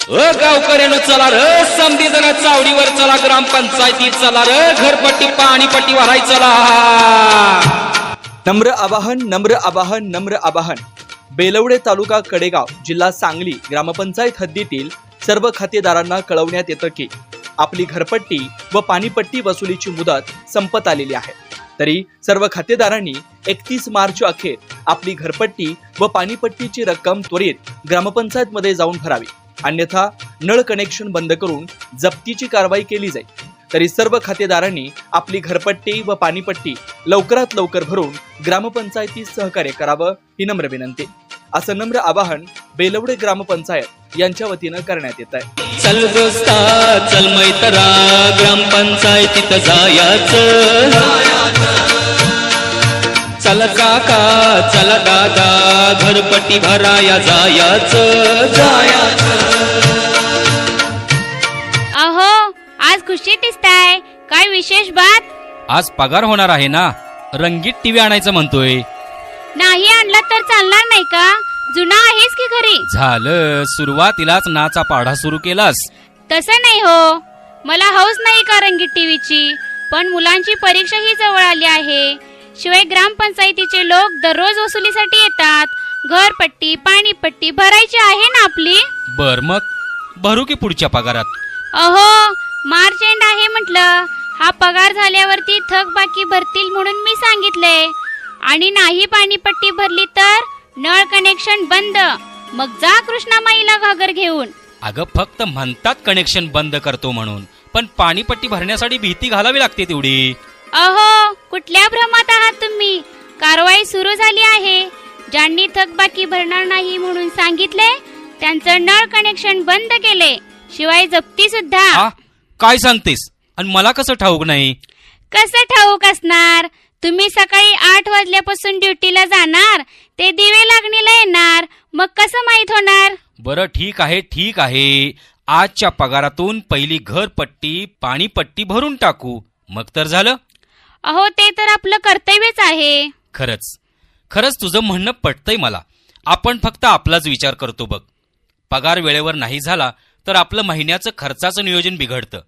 अ गावकऱ्यानं चला र समधी जण चावडीवर चला ग्रामपंचायतीत चला र घरपट्टी पाणीपट्टी भराय चला. नम्र आवाहन नम्र आवाहन नम्र आवाहन. बेलवडे तालुका कडेगाव जिल्हा सांगली ग्रामपंचायत हद्दीतील सर्व खातेदारांना कळवण्यात येतं की आपली घरपट्टी व पाणीपट्टी वसुलीची मुदत संपत आलेली आहे. तरी सर्व खातेदारांनी एकतीस मार्च अखेर आपली घरपट्टी व पाणीपट्टीची रक्कम त्वरित ग्रामपंचायतमध्ये जाऊन भरावी. अन्यथा नळ कनेक्शन बंद करून जप्तीची कारवाई केली जाईल. तरी सर्व खातेदारांनी आपली घरपट्टी व पाणीपट्टी लवकरात लवकर भरून ग्रामपंचायतीत सहकार्य करावं ही नम्र विनंती. असं नम्र आवाहन बेलवडे ग्रामपंचायत यांच्या वतीनं करण्यात येत आहे. चल दोस्ता चल मैत्रा ग्रामपंचायतीत जायाचं. चल काका चल दादा घरपट्टी भराया जायाचं. जायाचं अहो आज खुशीत दिसताय. काय विशेष बात? आज पगार होणार आहे ना? रंगीत टीव्ही आणायचं म्हणतोय. नाही आणला तर चालणार नाही का? जुना आहेस की घरी? झालं सुरुवातीलाच नाचा पाढा सुरू केलास. तसं नाही हो. मला हौस नाही का रंगीत टीव्हीची? पण मुलांची परीक्षा ही जवळ आली आहे. शिवाय ग्रामपंचायतीचे लोक दररोज वसुलीसाठी येतात. घरपट्टी पाणीपट्टी भरायची आहे ना आपली? बर मग भरू की पुढच्या पगारात? अहो मार्च एंड आहे म्हटलं. हा पगार झाल्यावरती थक बाकी भरतील म्हणून मी सांगितले. आणि नाही पाणीपट्टी भरली तर नळ कनेक्शन बंद. मग जा कृष्णामाईला घागर घेऊन. अगं फक्त म्हणतात कनेक्शन बंद करतो म्हणून. पण पाणीपट्टी भरण्यासाठी भीती घालावी लागते तेवढी. अहो कुठल्या भ्रमात आहात तुम्ही? कारवाई सुरू झाली आहे. ज्यांनी थकबाकी भरणार नाही म्हणून सांगितले त्यांचं नळ कनेक्शन बंद केले शिवाय जप्ती सुद्धा. आ काय सांगतेस? आणि मला कसं ठाऊक नाही? कसं ठाऊक असणार? तुम्ही सकाळी आठ वाजल्यापासून ड्युटीला जाणार ते दिवे लागणीला येणार मग कसं माहीत होणार? बरं ठीक आहे ठीक आहे. आजच्या पगारातून पहिली घरपट्टी पाणीपट्टी भरून टाकू. मग तर झालं. अहो ते तर आपलं कर्तव्यच आहे. खरंच. खरंच तुझं म्हणणं पटतंय मला. आपण फक्त आपलाच विचार करतो बघ. पगार वेळेवर नाही झाला तर आपलं महिन्याचं खर्चाचं नियोजन बिघडतं.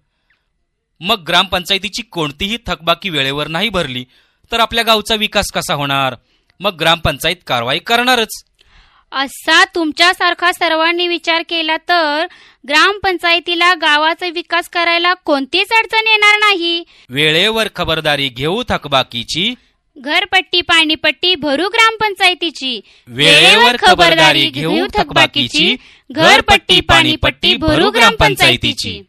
मग ग्रामपंचायतीची कोणतीही थकबाकी वेळेवर नाही भरली तर आपल्या गावचा विकास कसा होणार? मग ग्रामपंचायत कारवाई करणारच. असा तुमच्यासारखा सर्वांनी विचार केला तर ग्रामपंचायतीला गावाचा विकास करायला कोणतीच अडचण येणार नाही. वेळेवर खबरदारी घेऊ थकबाकीची. घरपट्टी पाणीपट्टी भरू ग्रामपंचायतीची. वेळेवर खबरदारी घेऊ थकबाकीची. घरपट्टी पाणीपट्टी भरू ग्रामपंचायतीची.